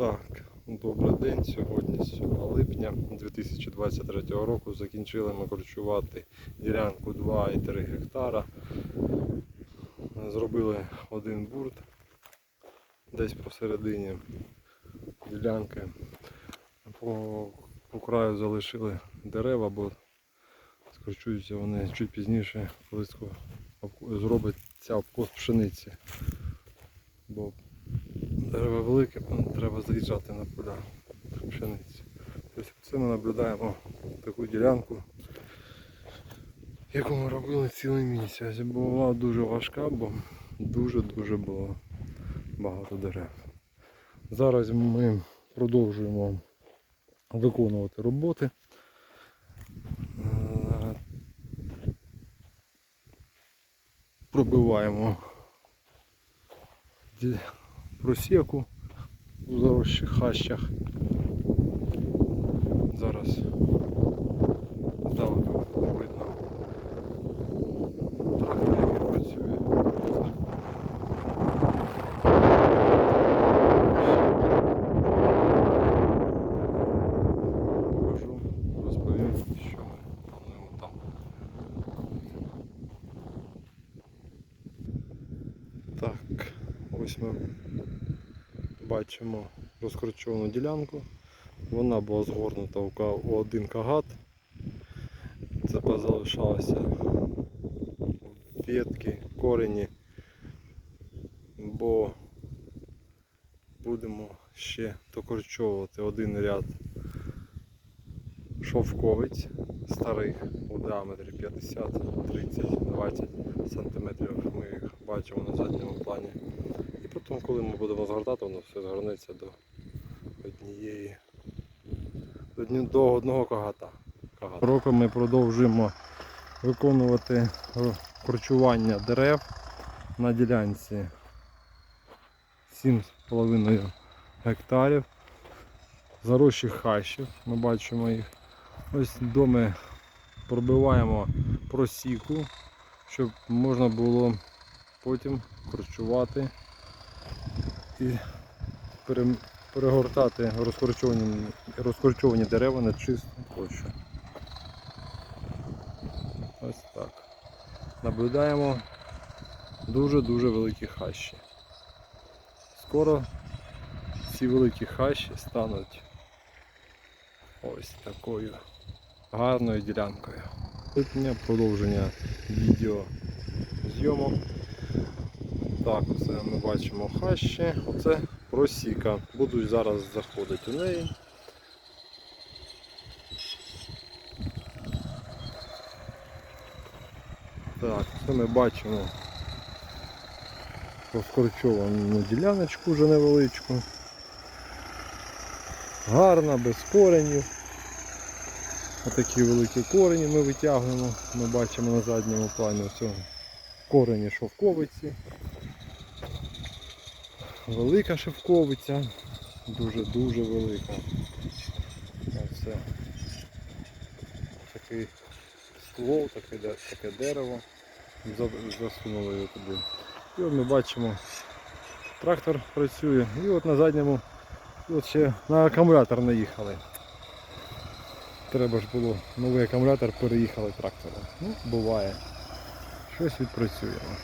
Так, добрий день. Сьогодні 7 липня 2023 року закінчили ми корчувати ділянку 2,3 гектара. Зробили один бурт десь посередині ділянки. По, по краю залишили дерева, бо скорчуються вони чуть пізніше, коли обк- зробиться обкос пшениці. Бо дерева велике, треба заїжджати на поля пшениці. Тобто це ми наблюдаємо таку ділянку, яку ми робили цілий місяць. Була дуже важка, бо дуже-дуже було багато дерев. Зараз ми продовжуємо виконувати роботи. Пробиваємо просіку у заросших хащах. Зараз здалеку видно трактор, який працює. Покажу, розповім, що ми там. Так, ось ми бачимо розкорчовану ділянку. Вона була згорнута у один кагат. Це позалишалося ветки, корені, бо будемо ще докорчовувати один ряд шовковиць старих у діаметрі 50, 30, 20 сантиметрів. Ми їх бачимо на задньому плані. І потім, коли ми будемо згортати, воно все згорнеться до однієї до, одного кагата. кагата. Року ми продовжуємо виконувати корчування дерев на ділянці 7,5 гектарів. Заросших хащів, ми бачимо їх. Ось до ми пробиваємо просіку, щоб можна було потім корчувати і перегортати розкорчовані, розкорчовані дерева на чисту площу. Ось так. Наблюдаємо дуже-дуже великі хащі. Скоро ці великі хащі стануть ось такою гарною ділянкою. Липня продовження відео зйомок. Так, оце ми бачимо хащі, оце просіка. Буду зараз заходити у неї. Так, це ми бачимо розкорчовану діляночку вже невеличку. Гарна, без коренів. Отакі великі корені ми витягуємо. Ми бачимо на задньому плані цього корені шовковиці. Велика шовковиця, дуже-дуже велика. Оце такий ствол, таке, таке дерево. Засунули його туди. І от ми бачимо, трактор працює. І от на задньому і от ще на акумулятор наїхали. Треба ж було новий акумулятор, переїхали трактором. Ну, буває. Щось відпрацюємо.